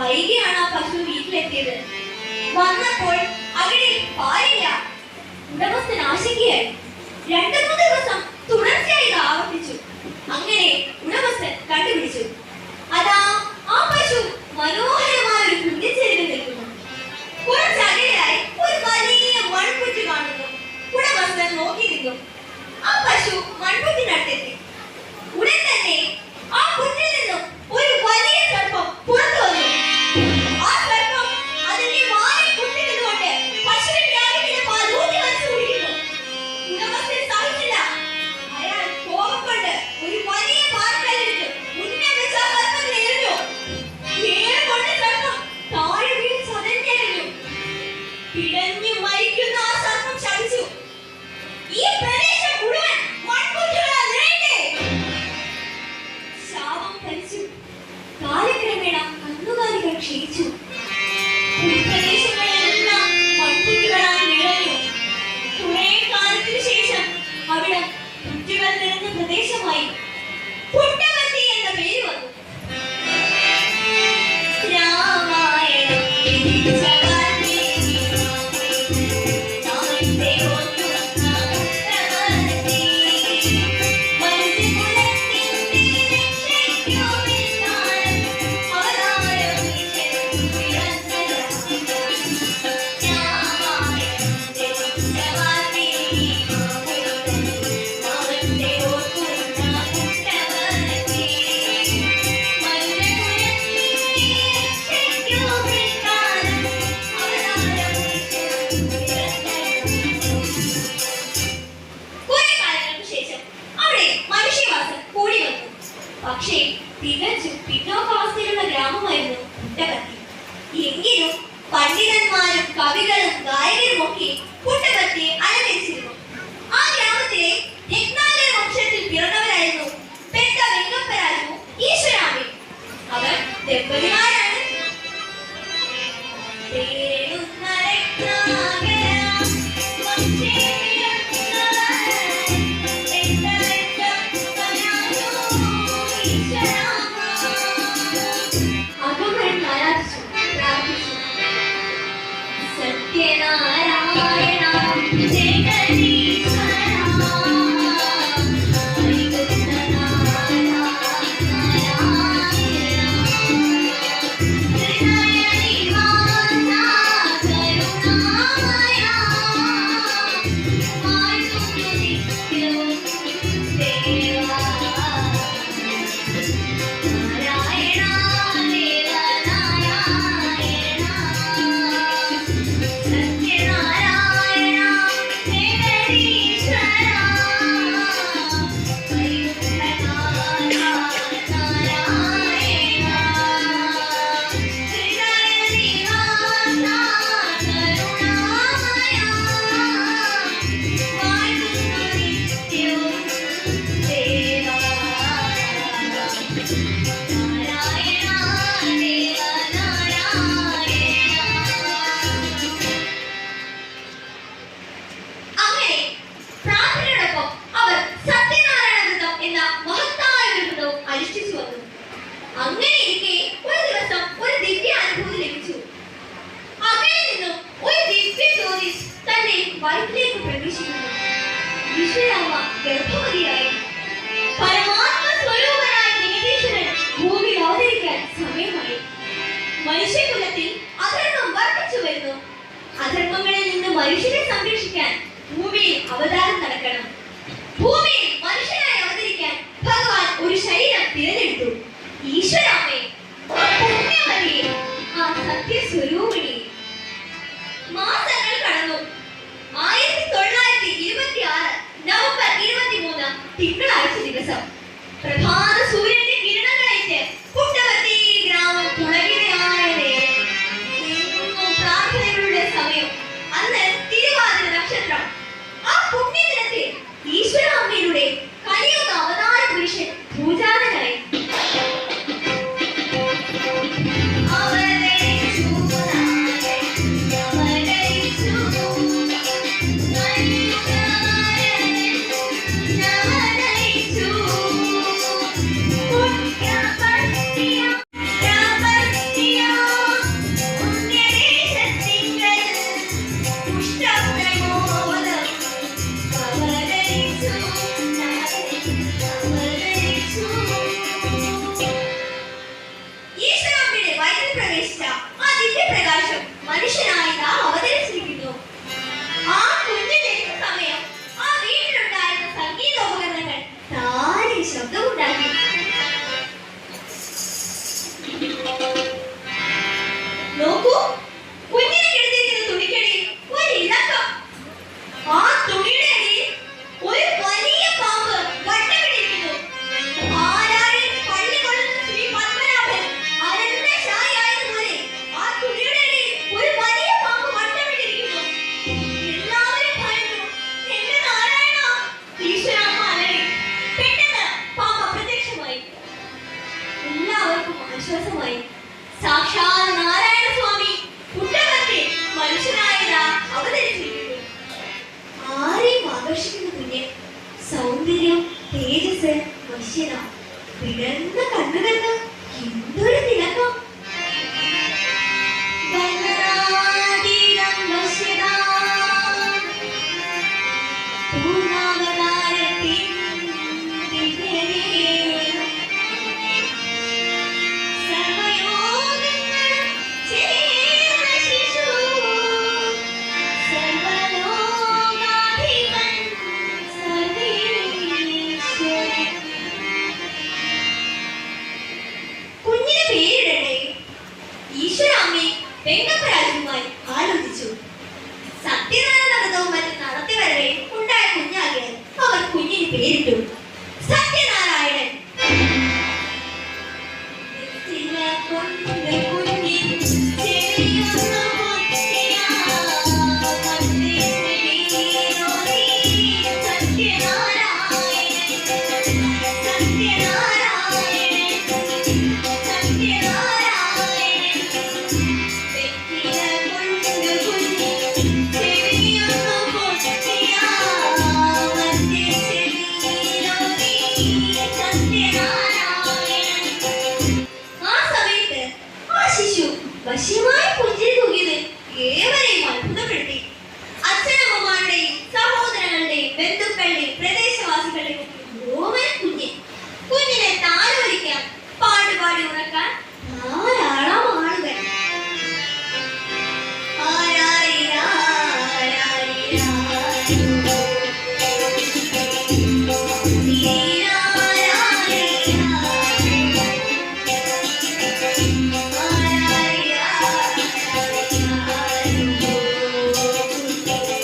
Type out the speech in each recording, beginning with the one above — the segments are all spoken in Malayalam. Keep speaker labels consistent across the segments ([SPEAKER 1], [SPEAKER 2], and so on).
[SPEAKER 1] വൈകിയാണ് ആ പശു വീട്ടിലെത്തിയത്. വന്നപ്പോൾ അവിടെ പാലില്ല. ഉടമസ്ഥൻ ആശങ്കയായി രണ്ടു മൂന്ന് ദിവസം തുടർച്ചയായി ആവർത്തിച്ചു. അങ്ങനെ ഉടമസ്ഥൻ കണ്ടുപിടിച്ചു. അതാ ആ പശു മനോഹരമായ ഒരു കുഞ്ഞിച്ചേരി നിൽക്കുന്നു. കുറച്ചകലായി ഒരു വലിയ മൺപുറ്റി കാണുന്നു. ഉടമസ്ഥൻ നോക്കി നിന്നു ആ പശു മൺപുറ്റിനടുത്തെത്തി ഉടൻ തന്നെ ആ പിടഞ്ഞു മരിക്കുന്ന ആ സർപ്പം ശപിച്ചു ഈ പെൺ അധർമ്മങ്ങളിൽ നിന്ന് മനുഷ്യരെ സംരക്ഷിക്കാൻ ഭൂമിയിൽ അവതാരം നടക്കണം. Música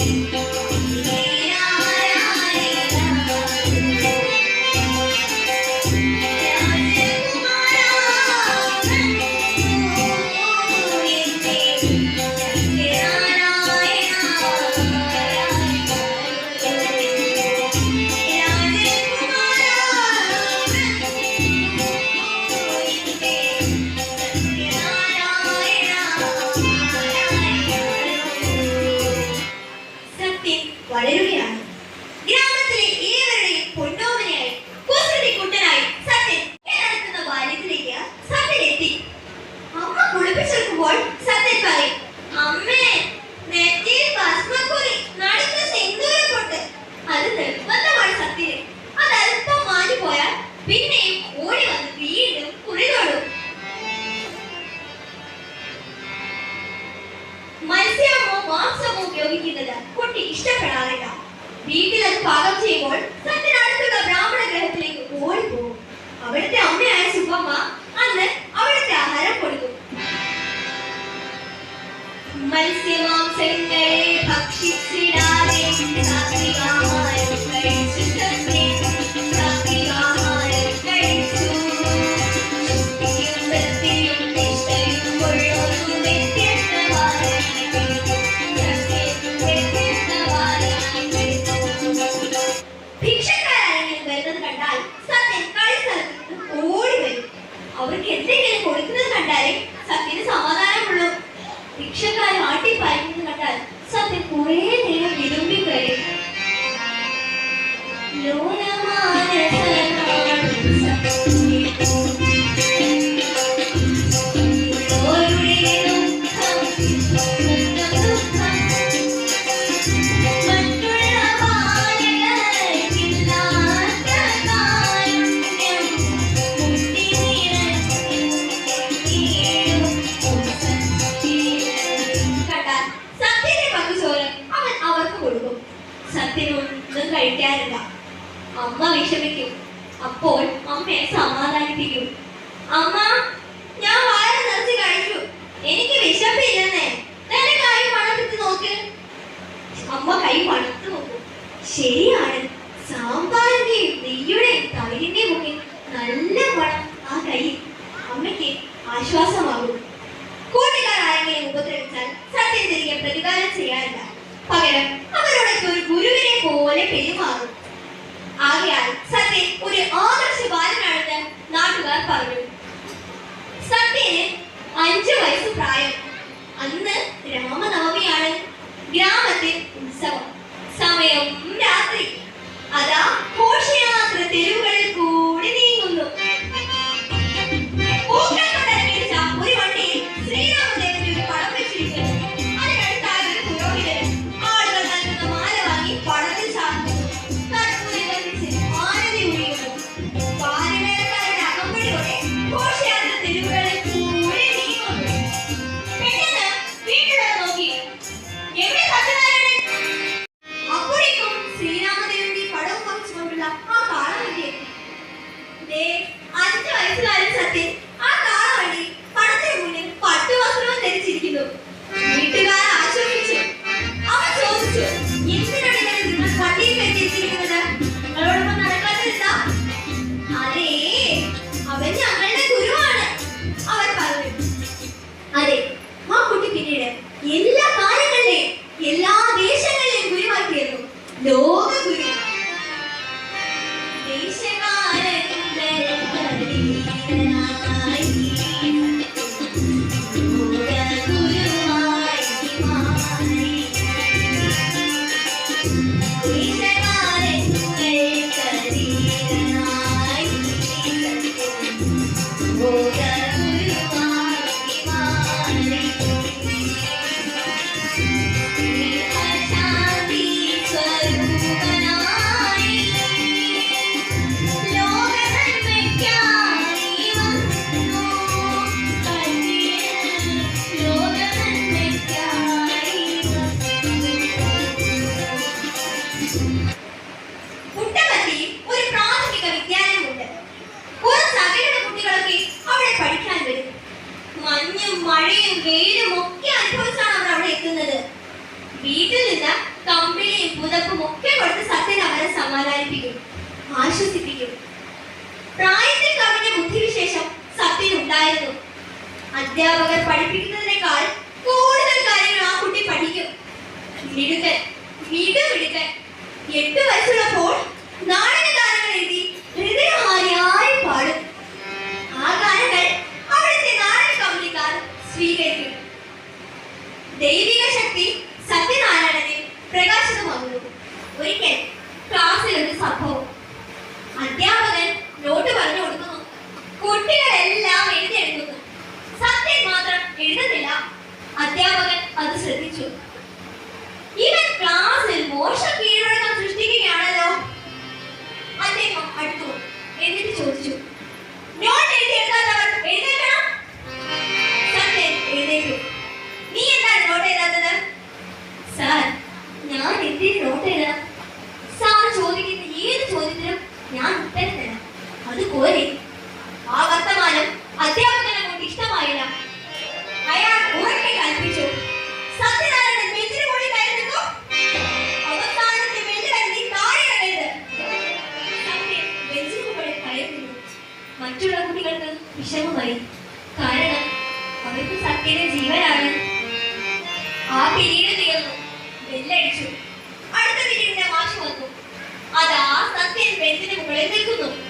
[SPEAKER 1] Thank you. അവർക്ക് എന്തെങ്കിലും കൊടുക്കുന്നത് കണ്ടാലേ സത്യന് സമാധാനമുള്ളൂ. ഭിക്ഷക്കാരൻ കണ്ടാൽ സത്യൻ കുറേ പിരീഡ് തീർന്നു. ബെല്ലടിച്ചു. അടുത്ത പിരീഡിന്റെ മാഷ് വന്നു. അതാ സത്യൻ ബെഞ്ചിന് മുകളിൽ നിൽക്കുന്നു.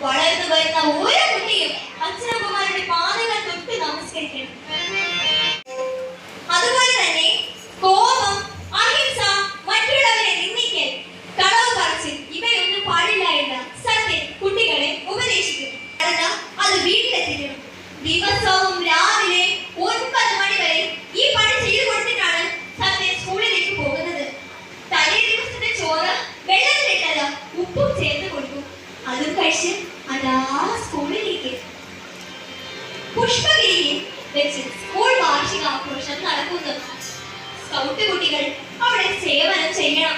[SPEAKER 1] வளர்ந்து வருகிற ஒவ்வொரு குட்டியும் அச்சரமாக സ്കൂൾ വാർഷികാഘോഷം നടക്കുന്നു. സ്കൗട്ട് കുട്ടികൾ അവിടെ സേവനം ചെയ്യണം.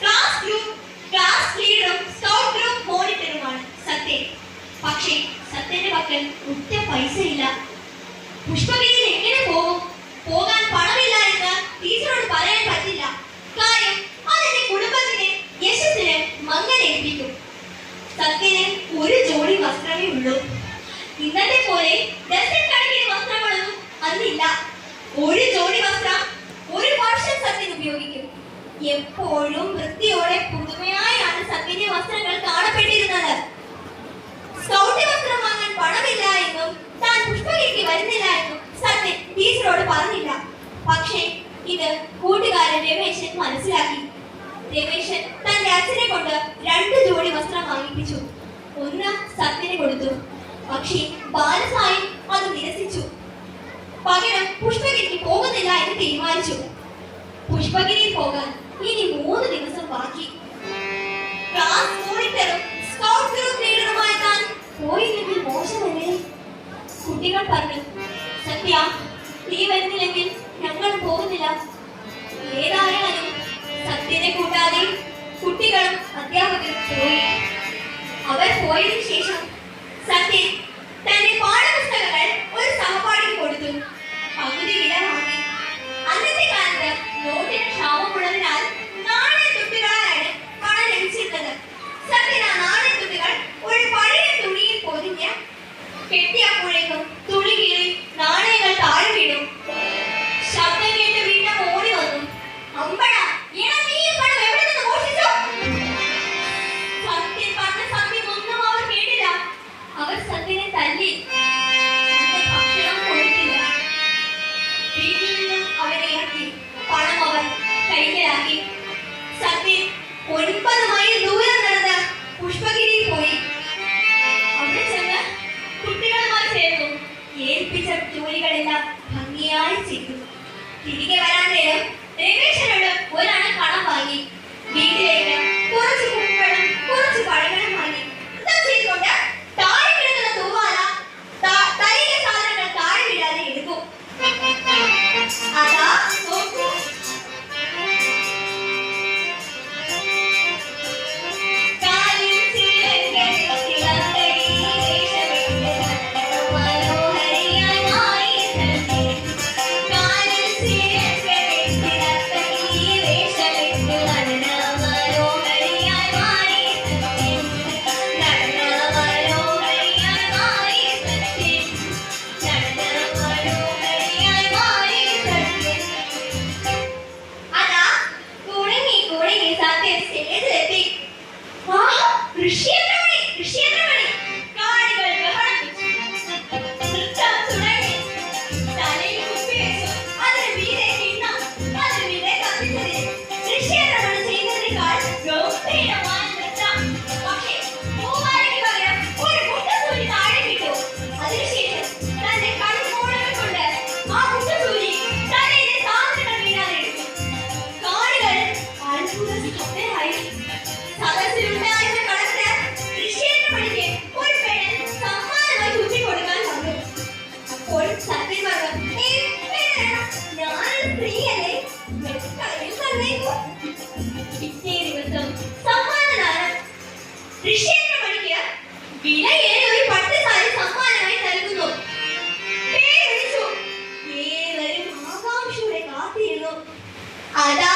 [SPEAKER 1] ക്ലാസ് ഗ്രൂപ്പ് ക്ലാസ് ലീഡറും സ്കൗട്ട് ഗ്രൂപ്പ് മോണിറ്ററുമാണ് സത്യൻ. പക്ഷേ സത്യന്റെ പക്കൽ ഒറ്റ പൈസ ഇല്ല പുഷ്പഗിരിയിൽ എങ്ങനെ പോകും? പോകാൻ പണമില്ല എന്ന് ടീച്ചറോട് പറയാൻ പറ്റില്ല. കാര്യം അതെന്റെ കുടുംബത്തിന് യശസ്സിന് മങ്ങലേൽപ്പിക്കും. സത്യന് ഒരു ജോഡി വസ്ത്രമേ ഉള്ളൂ. ഇന്നത്തെ പോലെ ഡസൻ കണക്കിന് വസ്ത്രങ്ങളൊന്നും അന്നില്ല ഒരു ജോഡി വസ്ത്രം ഒരു വർഷം സത്യൻ ഉപയോഗിക്കും. എപ്പോഴും വൃത്തിയോടെ പുതുമയായാണ് സത്യന്റെ വസ്ത്രങ്ങൾ കാണപ്പെട്ടിരുന്നത്. സ്കൗട്ട് വസ്ത്രം വാങ്ങാൻ പണമില്ല എന്നും താൻ പുഷ്പഗിരിക്ക് വരുന്നില്ല എന്നും സത്യൻ ടീച്ചറോട് പറഞ്ഞില്ല. പക്ഷേ ഇത് കൂട്ടുകാരൻ രമേശൻ മനസ്സിലാക്കി. രമേശൻ തന്റെ അച്ഛനെ കൊണ്ട് രണ്ട് ജോഡി വസ്ത്രം വാങ്ങിപ്പിച്ചു. ഒന്ന് സത്യന് കൊടുത്തു. പക്ഷേ ബാലസായം അത് നിരസിച്ചു. പകരം പുഷ്പഗിരിക്ക് പോകുന്നില്ല എന്ന് തീരുമാനിച്ചു. പുഷ്പഗിരിയിൽ പോകാൻ ഇനി മൂന്ന് ദിവസം ബാക്കി. ക്ലാസ് മോണിറ്ററും സ്കൗട്ട് ഗ്രൂപ്പ് താൻ പോയില്ലെങ്കിൽ മോശമല്ലേ? കുട്ടികൾ പറഞ്ഞു സത്യ നീ വരുന്നില്ലെങ്കിൽ ഞങ്ങൾ പോകുന്നില്ല. ഏതായാലും സത്യനെ കൂട്ടാതെ കുട്ടികളും അധ്യാപകരും പോയി. അവർ പോയതിനു ശേഷം സത്യൻ തന്റെ പാഠപുസ്തകങ്ങൾ അതാ